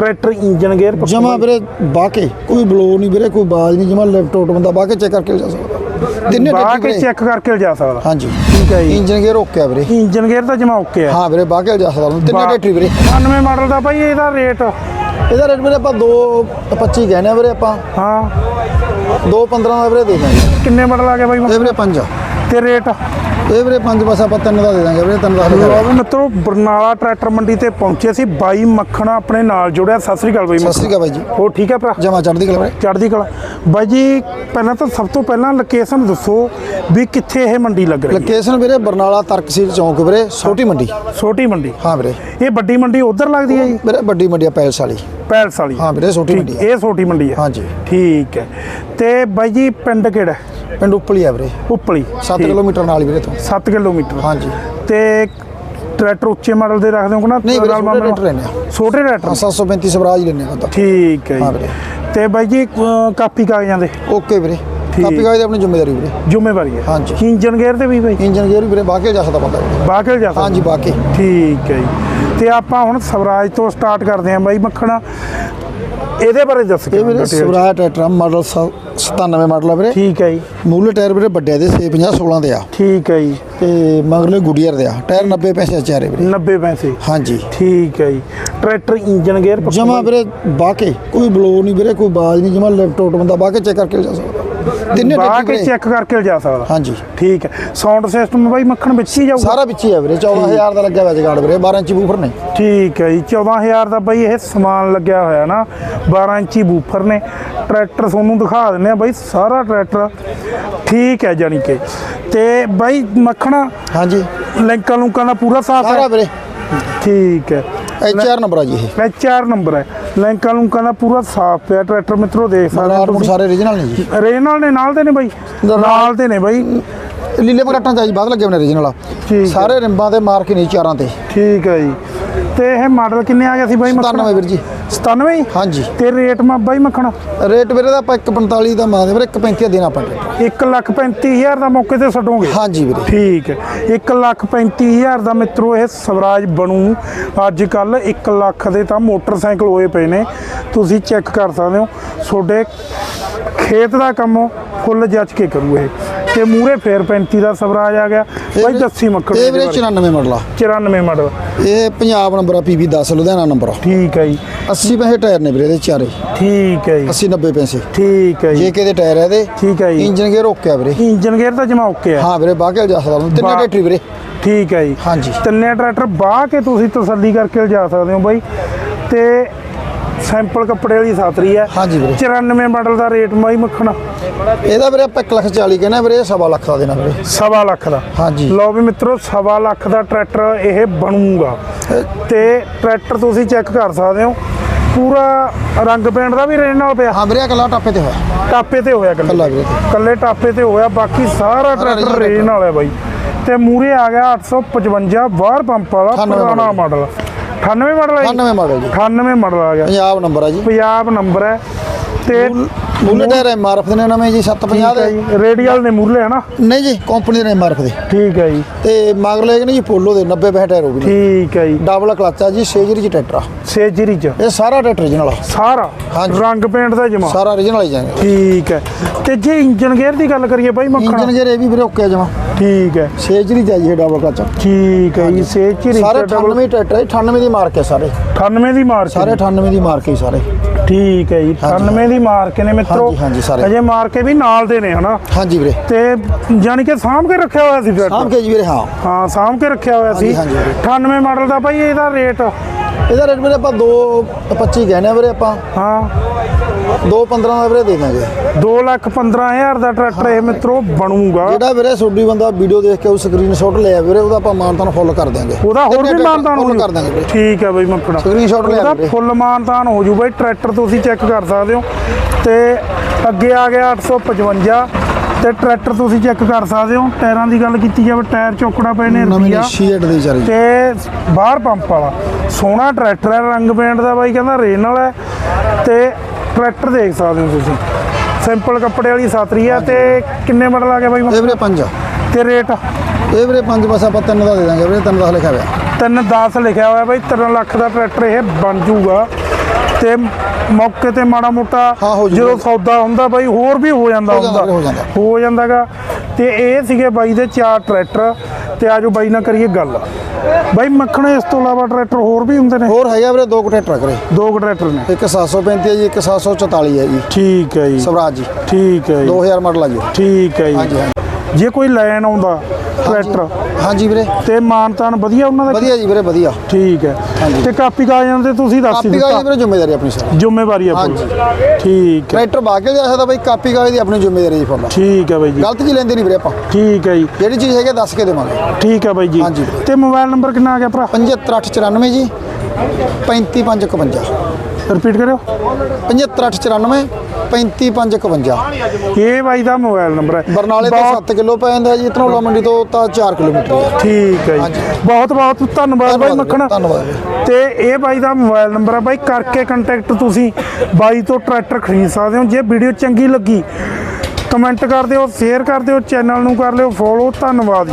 Tractor engine gear ਜਮਾ ਵੀਰੇ ਬਾਕੇ ਕੋਈ ਬਲੋ ਨਹੀਂ ਵੀਰੇ ਕੋਈ ਬਾਜ ਨਹੀਂ ਜਮਾ ਲੈਪਟਾਪ ਬੰਦਾ ਬਾਕੇ ਚੈੱਕ ਕਰਕੇ ਜਾ ਸਕਦਾ। ਤਿੰਨੇ ਬਾਹ ਟੱਕੀ ਕੇ ਵੀਰੇ। ਚੈੱਕ ਕਰਕੇ ਲਿਜਾ ਸਕਦਾ। ਹਾਂਜੀ। ਠੀਕ ਹੈ ਜੀ। ਇੰਜਨ ਗੇਅਰ ਓਕੇ ਆ ਵੀਰੇ। ਇੰਜਨ ਗੇਅਰ ਤਾਂ ਜਮਾ ਓਕੇ ਆ। ਹਾਂ ਵੀਰੇ ਬਾਕੇ ਜਾ ਸਕਦਾ। ਤਿੰਨੇ ਬਾ- ਟਰੈਕਟਰ ਵੀਰੇ। 98 ਮਾਡਲ ਦਾ ਭਾਈ ਇਹਦਾ ਰੇਟ ਇਹਦਾ ਰੇਟ ਵੀਰੇ ਆਪਾਂ 225 ਕਹਿੰਦੇ ਆ ਵੀਰੇ ਆਪਾਂ। ਹਾਂ। 215 ਦਾ ਵੀਰੇ ਦੇ ਦਾਂਗੇ ਕਿੰਨੇ ਮਾਡਲ ਆ ਗਿਆ ਬਾਈ ਇਹ ਵੀਰੇ 5 ਤੇ ਰੇਟ ਇਹ ਵੀਰੇ 5 ਬਸ ਆਪਾਂ ਤਿੰਨ ਦਾ ਦੇ ਦਾਂਗੇ ਵੀਰੇ ਤਿੰਨ ਦਾ ਹਲੇ ਲੋ ਵੀ ਮਿੱਤਰੋ ਬਰਨਾਲਾ ਟਰੈਕਟਰ ਮੰਡੀ ਤੇ ਪਹੁੰਚੇ ਸੀ ਬਾਈ ਮੱਖਣਾ ਆਪਣੇ ਨਾਲ ਜੁੜਿਆ। ਸਤਿ ਸ੍ਰੀ ਅਕਾਲ ਬਾਈ ਸਤਿ ਸ਼੍ਰੀ ਅਕਾਲ ਬਾਈ ਜੀ। ਹੋ ਠੀਕ ਹੈ ਭਰਾ? ਜਮਾ ਚੜ੍ਹਦੀ ਕਲਾ ਵੀਰੇ। ਚੜ੍ਹਦੀ ਕਲਾ। ਬਾਈ ਜੀ ਪਹਿਲਾਂ ਤਾਂ ਸਭ ਤੋਂ ਪਹਿਲਾਂ ਲੋਕੇਸ਼ਨ ਦੱਸੋ ਵੀ ਕਿੱਥੇ ਇਹ ਮੰਡੀ ਲੱਗ ਰਹੀ ਹੈ। ਲੋਕੇਸ਼ਨ ਵੀਰੇ ਬਰਨਾਲਾ ਤਰਕਸੀਲ ਚੌਂਕ ਵੀਰੇ ਛੋਟੀ ਮੰਡੀ। ਛੋਟੀ ਮੰਡੀ। ਹਾਂ ਵੀਰੇ। ਇਹ ਵੱਡੀ ਮੰਡੀ ਉਧਰ ਲੱਗਦੀ ਹੈ ਜੀ? ਵੀਰੇ ਵੱਡੀ ਮੰਡੀ ਆ ਪੈਲਸ ਵਾਲੀ। ਪੈਲਸ ਵਾਲੀ। ਹਾਂ ਵੀਰੇ ਛੋਟੀ ਮੰਡੀ ਇਹ ਛੋਟੀ ਮੰਡੀ ਹੈ ਹਾਂਜੀ। ਠੀਕ ਹੈ। ਤੇ ਬਾਈ ਜੀ ਪਿੰਡ ਕਿਹੜਾ? ਪਿੰਡ ਉਪਲੀ ਆ ਵੀਰੇ। ਉਪਲੀ 7 ਕਿਲੋਮੀਟਰ ਨਾਲ ਹੀ ਵੀਰੇ ਤੋਂ। 7 ਕਿਲੋਮੀਟਰ। ਹਾਂਜੀ। ਤੇ ਟਰੈਕਟਰ ਉੱਚੇ ਮਾਡਲ ਦੇ ਰੱਖਦੇ ਹੋ ਕਿ ਨਾ? ਨਹੀਂ ਵੀਰੇ, ਛੋਟੇ ਟਰੈਕਟਰ ਆ। ਛੋਟੇ ਟਰੈਕਟਰ? ਹਾਂ 735 ਸਵਰਾਜ ਲੈਣੇ ਆ ਤਾਂ ਠੀਕ ਹੈ ਹਾਂ ਜੀ ਵੀਰੇ। ਤੇ ਬਾਈ ਜੀ ਅਹ, ਕਾਪੀ ਕਾਗਜ਼ਾਂ ਦੇ? ਓਕੇ ਵੀਰੇ। ਠੀਕ। ਕਾਪੀ ਕਾਗਜ਼ ਦੀ ਆਪਣੀ ਜ਼ਿੰਮੇਵਾਰੀ ਵੀਰੇ। ਜ਼ਿੰਮੇਵਾਰੀ ਹੈ। ਹਾਂਜੀ। ਇੰਜਨ ਗੇਅਰ ਤੇ ਵੀ ਬਾਈ? ਇੰਜਨ ਗੇਅਰ ਵੀ ਵੀਰੇ ਬਾਕੇ ਜਾ ਸਕਦਾ ਬੰਦਾ ਵੀਰੇ। ਬਾਕਲ ਜਾ ਸਕਦਾ? ਹਾਂਜੀ ਬਾਕੇ ਠੀਕ ਹੈ ਜੀ। ਤੇ ਆਪਾਂ ਹੁਣ ਸਵਰਾਜ ਤੋਂ ਸਟਾਰਟ ਕਰਦੇ ਹਾਂ ਬਾਈ ਮੱਖਣਾ। ਇਹਦੇ ਬਾਰੇ ਦੱਸ ਕੇ ਇਹ ਵੀਰੇ। ਸਵਰਾਜ ਟਰੈਕਟਰ ਮਾਡਲ 97 ਮਾਡਲ ਆ ਵੀਰੇ। ਠੀਕ ਹੈ ਜੀ। ਮੂਲੇ ਟਾਇਰ ਵੀਰੇ ਵੱਡੇ ਦੇ 650 16 ਦੇ ਆ। ਠੀਕ ਹੈ ਜੀ। ਤੇ ਮਗਰਲੇ ਗੁਡੀਅਰ ਦੇ ਆ। ਟਾਇਰ 90 ਪੈਸੇ ਚਾਰੇ ਵੀਰੇ। 90 ਪੈਸੇ। ਹਾਂਜੀ। ਠੀਕ ਹੈ ਜੀ। ਟਰੈਕਟਰ ਇੰਜਨ ਗੇਅਰ ਜਮਾ ਵੀਰੇ ਬਾਕੇ ਕੋਈ ਬਲੋ ਨਹੀਂ ਵੀਰੇ ਕੋਈ ਬਾਜ ਨਹੀਂ ਜਮਾ ਲੈਪਟਾਪ ਬੰਦਾ ਬਾਕੇ ਚੈੱਕ ਕਰਕੇ ਜਾ ਸਕਦਾ। ਤਿੰਨੇ ਬਾਹ ਟਰੈਕਟਰ ਕੇ ਚੈੱਕ ਕਰਕੇ ਲਿਜਾ ਸਕਦਾ। ਹਾਂਜੀ। ਠੀਕ ਹੈ। ਸਾਊਂਡ ਸਿਸਟਮ ਬਾਈ ਮੱਖਣ ਵਿੱਚ ਹੀ ਜਾਊਗਾ। ਸਾਰਾ ਵਿੱਚ ਹੀ ਆ ਵੀਰੇ 14000 ਦਾ ਲੱਗਿਆ ਹੋਇਆ ਜਗਾੜ ਵੀਰੇ 12 ਇੰਚੀ ਬੂਫਰ ਨੇ। ਠੀਕ ਹੈ ਜੀ 14000 ਦਾ ਬਾਈ ਇਹ ਸਮਾਨ ਲੱਗਿਆ ਹੋਇਆ ਨਾ 12 ਇੰਚੀ ਬੂਫਰ ਨੇ। ਟਰੈਕਟਰ ਤੁਹਾਨੂੰ ਦਿਖਾ ਦਿੰਨੇ ਆ ਬਾਈ ਸਾਰਾ ਟਰੈਕਟਰ। ਠੀਕ ਹੈ ਜਾਨੀ ਕਿ। ਤੇ ਬਾਈ ਮੱਖਣਾ ਹਾਂਜੀ। ਲਿੰਕਾਂ ਲੁੰਕਾਂ ਦਾ ਪੂਰਾ ਸਾਫ਼ ਸਾਰਾ ਹੈ ਵੀਰੇ। ਠੀਕ ਹੈ। HR ਨੰਬਰ ਆ ਜੀ ਇਹ। ਚਾਰ ਨੰਬਰ ਹੈ। ਲਿੰਕਾਂ ਲੁੰਕਾਂ ਦਾ ਪੂਰਾ ਸਾਫ਼ ਪਿਆ ਟਰੈਕਟਰ ਮਿੱਤਰੋ ਦੇਖ ਸਕਦੇ ਹੋ ਮਗਰਾਟ ਤੁਸੀਂ। ਸਾਰੇ origignal ਨੇ ਜੀ। ਰੇਨਲ ਨੇ ਨਾਲ ਦੇ ਨੇ ਬਾਈ? ਨਾਲ- ਦੇ ਨੇ ਬਾਈ। ਲੀਲੇ ਪਗਟਾਂ ਚਾਹੀ ਬਾਅਦ ਲੱਗੇ ਠੀਕ ਹੈ। ਸਾਰੇ ਰਿੰਬਾਂ ਤੇ ਮਾਰ ਕੇ ਨਹੀਂ ਚਾਰਾਂ ਤੇ। ਠੀਕ ਹੈ ਜੀ। ਤੇ ਇਹ ਮਾਡਲ ਕਿੰਨੇ ਆ ਗਿਆ ਸੀ ਬਾਈ ਮੱਖਣਾ 97 ਵੀਰ ਜੀ। 97 ਜੀ? ਹਾਂਜੀ। ਤੇ ਰੇਟ ਮਾ ਬਾਈ ਮੱਖਣਾ? ਰੇਟ ਵੀਰੇ ਦਾ ਆਪਾਂ 145 ਦਾ ਮਾਰ ਦੇ ਵੀਰੇ 135 ਦਾ ਦੇਣਾ ਆਪਾਂ ਰੇਟ। 1 ਲੱਖ 35000 ਦਾ ਮੌਕੇ ਤੇ ਛੱਡੋਗੇ ਹਾਂਜੀ ਵੀਰੇ। ਠੀਕ ਹੈ। 1 ਲੱਖ 35000 ਦਾ ਮਿੱਤਰੋ ਇਹ ਸਵਰਾਜ ਬਣੂ। ਅੱਜ ਕੱਲ 1 ਲੱਖ ਦੇ ਤਾਂ ਮੋਟਰਸਾਈਕਲ ਹੋਏ ਪਏ ਨੇ। ਤੁਸੀਂ ਚੈੱਕ ਕਰ ਸਕਦੇ ਹੋ। ਤੁਹਾਡੇ ਖੇਤ ਦਾ ਕੰਮ ਫੁੱਲ ਜੱਜ ਕੇ ਕਰੂ ਇਹ। ਤੇ ਮੂਰੇ ਫੇਰ 35 ਦਾ ਸਵਰਾਜ ਆ ਗਿਆ। ਬਾਈ ਦੱਸੀ ਮੱਖਣ ਇਹ ਵੀਰੇ 94 ਮਾਡਲ ਆ। 94 ਮਾਡਲ ਇਹ ਪੰਜਾਬ ਨੰਬਰ ਆ PB 10 ਲੁਧਿਆਣਾ ਨੰਬਰ ਠੀਕ ਹੈ ਜੀ। 80 ਪੈਸੇ ਟਾਇਰ ਨੇ ਵੀਰੇ ਇਹਦੇ ਚਾਰੇ। ਠੀਕ ਹੈ ਜੀ। 80 90 ਪੈਸੇ। ਠੀਕ ਹੈ ਜੀ। ਜੇਕੇ ਦੇ ਟਾਇਰ ਆ ਇਹਦੇ ਠੀਕ ਹੈ ਜੀ। ਇੰਜਨ ਗੇਅਰ ਓਕੇ ਆ ਵੀਰੇ। ਇੰਜਨ ਗੇਅਰ ਤਾਂ ਜਮਾ ਓਕੇ ਆ। ਹਾਂ ਵੀਰੇ ਬਾਕੇ ਜਾ ਸਕਦਾ। ਤਿੰਨੇ ਟਰੈਕਟਰ ਵੀਰੇ। ਠੀਕ ਹੈ ਜੀ। ਹਾਂਜੀ। ਤਿੰਨੇ ਟਰੈਕਟਰ ਬਾਹ ਕੇ ਤੁਸੀਂ ਤਸੱਲੀ ਕਰਕੇ ਲਿਜਾ ਸਕਦੇ ਹੋ ਬਾਈ। ਤੇ ਸੈਂਪਲ ਕੱਪੜੇ ਵਾਲੀ ਸਾਤਰੀ ਹੈ। ਹਾਂਜੀ ਵੀਰੇ। 94 ਮਾਡਲ ਦਾ ਰੇਟ ਮਾਈ ਮੱਖਣਾ। ਇਹਦਾ ਵੀਰੇ ਆਪਾਂ 1 ਲੱਖ 40 ਕਹਿੰਦੇ ਵੀਰੇ ਸਵਾ ਲੱਖ ਦਾ ਦੇਣਾ ਵੀਰੇ। ਸਵਾ ਲੱਖ ਦਾ। ਹਾਂਜੀ। ਲਓ ਵੀ ਮਿੱਤਰੋ ਸਵਾ ਲੱਖ ਦਾ ਟਰੈਕਟਰ ਇਹ ਬਣੂਗਾ। ਤੇ ਟਰੈਕਟਰ ਤੁਸੀਂ ਚੈੱਕ ਕਰ ਸਕਦੇ ਹੋ। ਪੂਰਾ ਰੰਗ ਪੇਂਟ ਦਾ ਵੀ ਰੇਨ ਨਾਲ ਪਿਆ। ਹਾਂ ਵੀਰੇ ਅਗਲਾ ਟਾਪੇ ਤੇ ਹੋਇਆ। ਟਾਪੇ ਤੇ ਹੋਇਆ ਕੱਲਾ। ਕੱਲੇ। ਕੱਲੇ ਟਾਪੇ ਤੇ ਹੋਇਆ ਬਾਕੀ ਸਾਰਾ ਟਰੈਕਟਰ ਰੇਨ ਨਾਲ ਹੈ ਬਾਈ। ਤੇ ਮੂਰੇ ਆ ਗਿਆ 855 ਬਾਹਰ ਪੰਪ ਵਾਲਾ 98 ਪੁਰਾਣਾ ਮਾਡਲ 98 ਮਾਡਲ ਹੈ ਜੀ? 98 ਮਾਡਲ ਜੀ। 98 ਮਾਡਲ ਆ ਗਿਆ। ਪੰਜਾਬ ਨੰਬਰ ਆ ਜੀ। ਪੰਜਾਬ ਨੰਬਰ ਹੈ ਤੇ ਮੂਲੇ ਟਾਇਰ ਐਮਆਰਐਫ ਦੇ ਨੇ ਨਵੇਂ ਜੀ 750 ਠੀਕ ਹੈ ਦੇ। ਜੀ। ਰੇਡੀਅਲ ਨੇ ਮੂਰਲੇ ਹਨਾ? ਨਹੀਂ ਜੀ ਕੰਪਨੀ ਦੇ ਐਮਆਰਐਫ ਦੇ ਠੀਕ ਹੈ ਜੀ। ਤੇ ਮਗਰਲੇ ਕਿ ਨਹੀਂ ਜੀ ਪੋਲੋ ਦੇ 90 ਪੈਸੇ ਟਾਇਰ ਹੋ ਗਏ ਠੀਕ ਹੈ ਜੀ। ਡਬਲ ਕਲਚ ਆ ਜੀ ਸੇਜਰੀ ਜੀ ਟਰੈਕਟਰ ਆ। ਚ? ਇਹ ਸਾਰਾ ਟਰੈਕਟਰ original ਆ। ਸਾਰਾ? ਹਾਂਜੀ। ਰੰਗ ਪੇਂਟ ਦਾ ਜਮਾ? ਸਾਰਾ origignal ਹੀ ਜਾਏਗਾ ਠੀਕ ਹੈ। ਤੇ ਜੇ ਇੰਜਨ ਗੇਅਰ ਦੀ ਗੱਲ ਕਰੀਏ ਬਾਈ ਇੰਜਨ ਮੱਖਣਾ ਗੇਅਰ ਇਹ ਵੀ ਵੀਰੇ ਓਕੇ ਜਮਾ। ਠੀਕ ਹੈ। ਸੇਜਰੀ ਜਾਈ ਇਹ ਡਬਲ ਕਲਚ ਠੀਕ ਹੈ ਜੀ ਸੇਜਰੀ ਸਾਰੇ 98 ਟਰੈਕਟਰ ਹੈ, 98 ਦੀ ਮਾਰਕ ਹੈ ਸਾਰੇ। 98 ਦੀ ਮਾਰਕ ਸਾਰੇ 98 ਦੀ ਮਾਰਕ ਹੈ ਸਾਰੇ। ਠੀਕ ਹੈ ਜੀ 98 ਦੀ ਮਾਰਕ ਨੇ ਮਿੱਤਰੋ। ਹਾਂਜੀ, ਹਾਂਜੀ, ਸਾਰੇ। ਅਜੇ ਮਾਰਕੇ ਵੀ ਨਾਲ ਦੇ ਨੇ ਹਨਾ? ਹਾਂਜੀ ਵੀਰੇ। ਤੇ ਜਾਨੀ ਕਿ ਸਾਂਭ ਕੇ ਰੱਖਿਆ ਹੋਇਆ ਸੀ ਸਾਂਭ ਕੇ ਜੀ ਵੀਰੇ ਹਾਂ। ਹਾਂ ਸਾਂਭ ਕੇ ਰੱਖਿਆ ਹੋਇਆ ਸੀ। ਹਾਂਜੀ, ਹਾਂਜੀ। 98 ਮਾਡਲ ਦਾ ਭਾਈ ਇਹਦਾ ਰੇਟ? ਇਹਦਾ ਰੇਟ ਵੀਰੇ ਆਪਾਂ 225 ਕਹਿੰਦੇ ਆ ਵੀਰੇ ਆਪਾਂ। ਹਾਂ। 215 ਦਾ ਵੀਰੇ ਦੇ ਦਾਂਗੇ। 2 ਲੱਖ 15000 ਦਾ ਟਰੈਕਟਰ ਇਹ ਮਿੱਤਰੋ ਬਣੂਗਾ। ਜਿਹੜਾ ਵੀਰੇ ਸੋਡੀ ਬੰਦਾ ਵੀਡੀਓ ਦੇਖ ਕੇ ਉਹ ਸਕਰੀਨਸ਼ਾਟ ਲਿਆ ਵੀਰੇ ਉਹਦਾ ਆਪਾਂ ਮਾਨਤਾਨ ਫੁੱਲ ਕਰ ਦਿਆਂਗੇ ਉਹਦਾ ਹੋਰ ਵੀ ਮਾਨਤਾਨ ਹੋ ਫੁੱਲ ਜੂ ਕਰ ਦਾਂਗੇ ਵੀਰੇ। ਠੀਕ ਹੈ ਬਈ ਮੱਖਣਾ ਸਕਰੀਨਸ਼ਾਟ ਲਿਆ ਉਹਦਾ ਵੀਰੇ। ਫੁੱਲ ਮਾਨਤਾਨ ਹੋ ਜੂ ਬਈ ਟਰੈਕਟਰ ਤੁਸੀਂ ਚੈੱਕ ਕਰ ਸਕਦੇ ਹੋ। ਤੇ ਅੱਗੇ ਆ ਗਿਆ 855 ਤੇ ਟਰੈਕਟਰ ਤੁਸੀਂ ਚੈੱਕ ਕਰ ਸਕਦੇ ਹੋ। ਟਾਇਰਾਂ ਦੀ ਗੱਲ ਕੀਤੀ ਜਾਵੇ ਟਾਇਰ ਚੌਕੜਾ ਪਏ ਨੇ ਤੇ ਬਾਹਰ ਪੰਪ ਵਾਲਾ। ਸੋਹਣਾ ਟਰੈਕਟਰ ਹੈ ਰੰਗ ਪੇਂਟ ਦਾ ਬਾਈ ਕਹਿੰਦਾ ਰੇਨ ਵਾਲਾ ਹੈ। ਤੇ ਟਰੈਕਟਰ ਦੇਖ ਸਕਦੇ ਹੋ ਤੁਸੀਂ। ਸਿੰਪਲ ਕੱਪੜੇ ਵਾਲੀ ਸਾਤਰੀ ਹੈ ਤੇ ਕਿੰਨੇ ਮਾਡਲ ਆ ਗਿਆ ਬਾਈ? ਇਹ ਵੀਰੇ ਪੰਜ ਆ। ਤੇ ਰੇਟ ਇਹ ਵੀਰੇ ਪੰਜ ਬਸ ਆਪਾਂ ਤਿੰਨ ਦਾ ਦੇ ਦਾਂਗੇ ਵੀਰੇ ਤਿੰਨ ਦਾ ਲਿਖਿਆ ਹੋਇਆ। 3 10 ਲਿਖਿਆ ਹੋਇਆ ਬਾਈ 3 ਲੱਖ ਦਾ ਟਰੈਕਟਰ ਇਹ ਬਣ ਜੂਗਾ। ਤੇ ਮੌਕੇ ਤੇ ਮਾੜਾ ਮੋਟਾ। ਜਦੋਂ ਸੌਦਾ ਹੁੰਦਾ ਬਾਈ ਹੋਰ ਵੀ ਹੋ ਜਾਂਦਾ ਹੁੰਦਾ। ਹੋ ਜਾਂਦਾਗਾ। ਤੇ ਇਹ ਸੀਗੇ ਬਾਈ ਦੇ ਚਾਰ ਟਰੈਕਟਰ। ਤੇ ਆਜੋ ਬਾਈ ਨਾਲ ਕਰੀਏ ਗੱਲ। ਬਾਈ ਮੱਖਣ ਇਸ ਤੋਂ ਇਲਾਵਾ ਟਰੈਕਟਰ ਹੋਰ ਵੀ ਹੁੰਦੇ ਨੇ? ਹੋਰ ਹੈਗਾ ਵੀਰੇ ਦੋ ਕੁ ਟਰੈਕਟਰ ਕਰੇ ਦੋ ਕੁ ਟਰੈਕਟਰ ਨੇ? ਇੱਕ 735 ਹੈ ਜੀ ਇੱਕ 744 ਹੈ ਜੀ। ਠੀਕ ਹੈ ਜੀ। ਸਵਰਾਜ ਜੀ। ਠੀਕ ਹੈ ਜੀ। 2000 ਮਾਡਲ ਆ ਜੀ। ਠੀਕ ਹੈ ਜੀ। ਜੇ ਕੋਈ ਲੈਣ ਆਉਂਦਾ ਟਰੈਕਟਰ ਹਾਂਜੀ ਵੀਰੇ। ਤੇ ਮਾਨਤਾਨ ਵਧੀਆ ਉਹਨਾਂ ਦਾ? ਵਧੀਆ ਜੀ ਵੀਰੇ ਵਧੀਆ। ਠੀਕ ਹੈ। ਤੇ ਕਾਪੀ ਕਾਗਜ਼ਾਂ ਤੇ ਤੁਸੀਂ ਦੱਸ ਹੀ ਕਾਪੀ ਕਾਗਜ਼ ਦਿੱਤਾ? ਵੀਰੇ ਜ਼ਿੰਮੇਵਾਰੀ ਆਪਣੀ ਸਰ। ਜ਼ਿੰਮੇਵਾਰੀ ਆ ਪੂਰੀ ਠੀਕ ਹੈ। ਟਰੈਕਟਰ ਬਾਕੇ ਜਾ ਸਕਦਾ ਬਾਈ? ਕਾਪੀ ਕਾਗਜ਼ ਦੀ ਆਪਣੀ ਜ਼ਿੰਮੇਵਾਰੀ ਜੀ ਫੁੱਲ। ਠੀਕ ਹੈ ਬਾਈ ਜੀ। ਗਲਤ ਜੀ ਲੈਂਦੇ ਨਹੀਂ ਵੀਰੇ ਆਪਾਂ। ਠੀਕ ਹੈ ਜੀ। ਜਿਹੜੀ ਚੀਜ਼ ਹੈਗੀ ਦੱਸ ਕੇ ਦੇਵਾਂਗੇ। ਠੀਕ ਹੈ ਬਾਈ ਜੀ। ਹਾਂਜੀ। ਤੇ ਮੋਬਾਈਲ ਨੰਬਰ ਕਿੰਨਾ ਆ ਗਿਆ ਭਰਾ? 75894 ਜੀ 35551 ਰਿਪੀਟ ਕਰਿਓ। 75894 35551 ਇਹ ਬਾਈ ਦਾ ਮੋਬਾਈਲ ਨੰਬਰ ਹੈ। ਬਰਨਾਲੇ ਤੋਂ ਬਹੁਤ- 7 ਕਿਲੋ ਪੈ ਜਾਂਦਾ ਜੀ ਧਨੌਲਾ ਮੰਡੀ ਤੋਂ ਤਾਂ 4 ਕਿਲੋਮੀਟਰ ਠੀਕ ਹੈ ਜੀ। ਬਹੁਤ ਬਹੁਤ ਧੰਨਵਾਦ ਬਾਈ ਮੱਖਣ। ਧੰਨਵਾਦ। ਤੇ ਇਹ ਬਾਈ ਦਾ ਮੋਬਾਈਲ ਨੰਬਰ ਹੈ। ਬਾਈ ਕਰਕੇ ਕੰਟੈਕਟ ਤੁਸੀਂ ਬਾਈ ਤੋਂ ਟਰੈਕਟਰ ਖਰੀਦ ਸਕਦੇ ਹੋ। ਜੇ ਵੀਡੀਓ ਚੰਗੀ ਲੱਗੀ ਕਮੈਂਟ ਕਰ ਦਿਓ ਸ਼ੇਅਰ ਕਰ ਦਿਓ ਚੈਨਲ ਨੂੰ ਕਰ ਲਿਓ ਫੋਲੋ ਧੰਨਵਾਦ